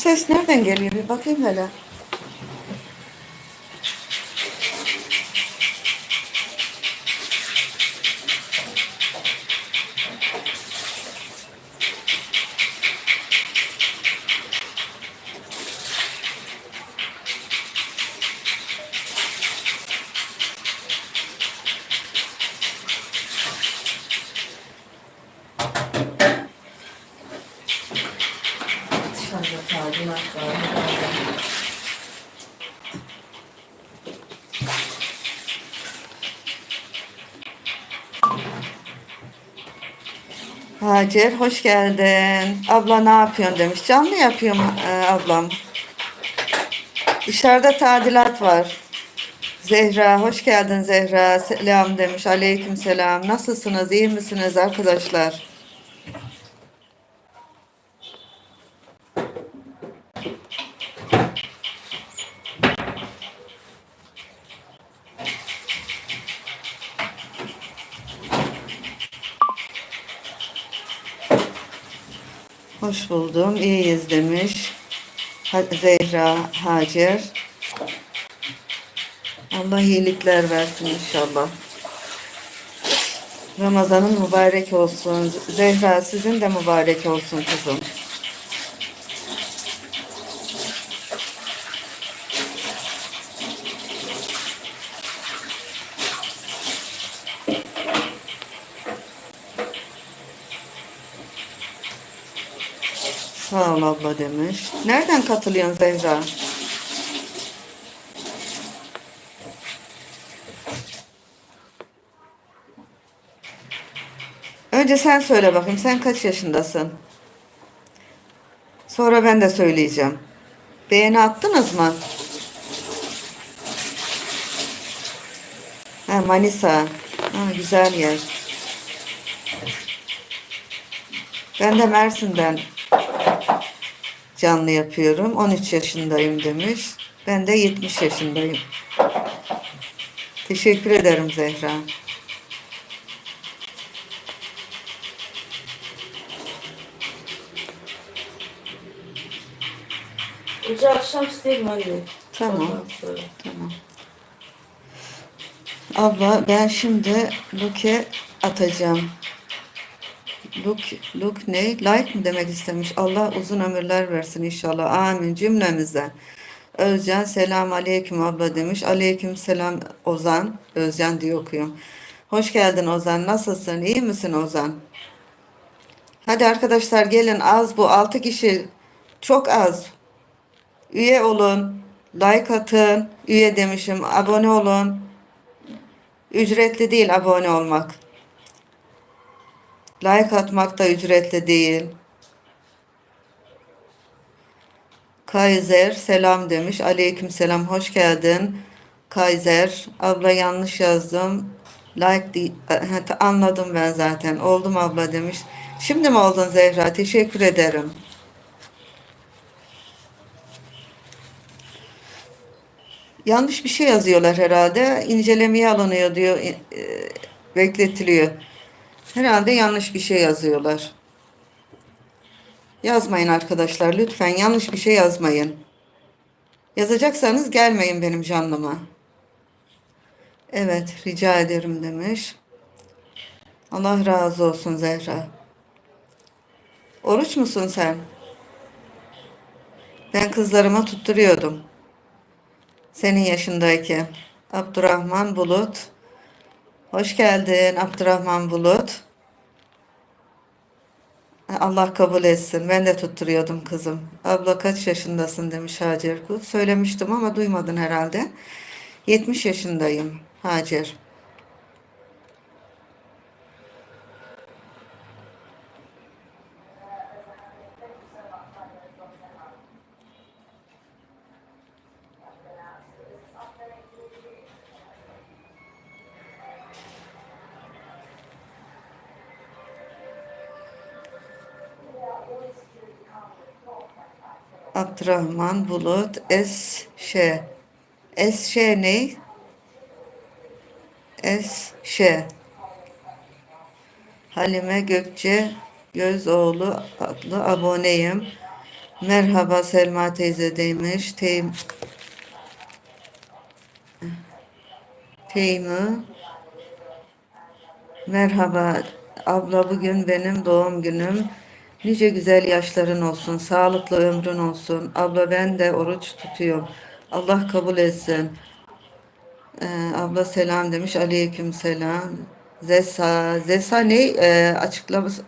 ses nereden geliyor bir bakayım hele. Dışarıda tadilat var. Hacer hoş geldin. Abla ne yapıyorsun demiş. Canlı yapıyorum e, ablam. Dışarıda tadilat var. Zehra hoş geldin Zehra. Selam demiş. Aleyküm selam. Nasılsınız? İyi misiniz arkadaşlar? Hoş buldum. İyiyiz demiş. Zehra Hacer. Allah iyilikler versin inşallah. Ramazanın mübarek olsun. Zehra sizin de mübarek olsun kızım. Sağ ol abla demiş. Nereden katılıyorsun Zehra? Önce sen söyle bakayım. Sen kaç yaşındasın? Sonra ben de söyleyeceğim. Beğeni attınız mı? Ha, Manisa. Ha, güzel yer. Ben de Mersin'den canlı yapıyorum. 13 yaşındayım demiş. Ben de 70 yaşındayım. Teşekkür ederim Zehra. Önce akşam isterim anne. Tamam. Tamam. Abla ben şimdi Luke atacağım. Luke, Luke ne? Like mi demek istemiş? Allah uzun ömürler versin inşallah. Amin cümlemize. Özcan selam aleyküm abla demiş. Aleyküm selam Ozan. Özcan diye okuyorum. Hoş geldin Ozan. Nasılsın? İyi misin Ozan? Hadi arkadaşlar gelin az bu. 6 kişi çok az. Üye olun. Like atın. Üye demişim. Abone olun. Ücretli değil abone olmak. Like atmak da ücretli değil. Kaiser selam demiş. Aleyküm selam. Hoş geldin. Kaiser. Abla yanlış yazdım. Like. Ha, Anladım ben zaten. Oldum abla demiş. Şimdi mi oldun Zehra? Teşekkür ederim. Yanlış bir şey yazıyorlar herhalde. İncelemeye alınıyor diyor. e, bekletiliyor. Herhalde yanlış bir şey yazıyorlar. Yazmayın arkadaşlar lütfen yanlış bir şey yazmayın. Yazacaksanız gelmeyin benim canlıma. Evet rica ederim demiş. Allah razı olsun Zehra. Oruç musun sen? Ben kızlarıma tutturuyordum. Senin yaşındayken. Abdurrahman Bulut. Hoş geldin Abdurrahman Bulut. Allah kabul etsin. Ben de tutturuyordum kızım. Abla kaç yaşındasın demiş Hacer Kul. Söylemiştim ama duymadın herhalde. 70 yaşındayım Hacer. Abdurrahman Bulut Es Ş. Es Ş ne? Es Ş. Halime Gökçe Gözoğlu adlı aboneyim. Merhaba Selma teyze demiş. Teyim Teymi Merhaba abla bugün benim doğum günüm. Nice güzel yaşların olsun, sağlıklı ömrün olsun. Abla ben de oruç tutuyorum. Allah kabul etsin. Ee, abla selam demiş. Aleyküm selam. Zesa. Zesa ne? Ee, açıklaması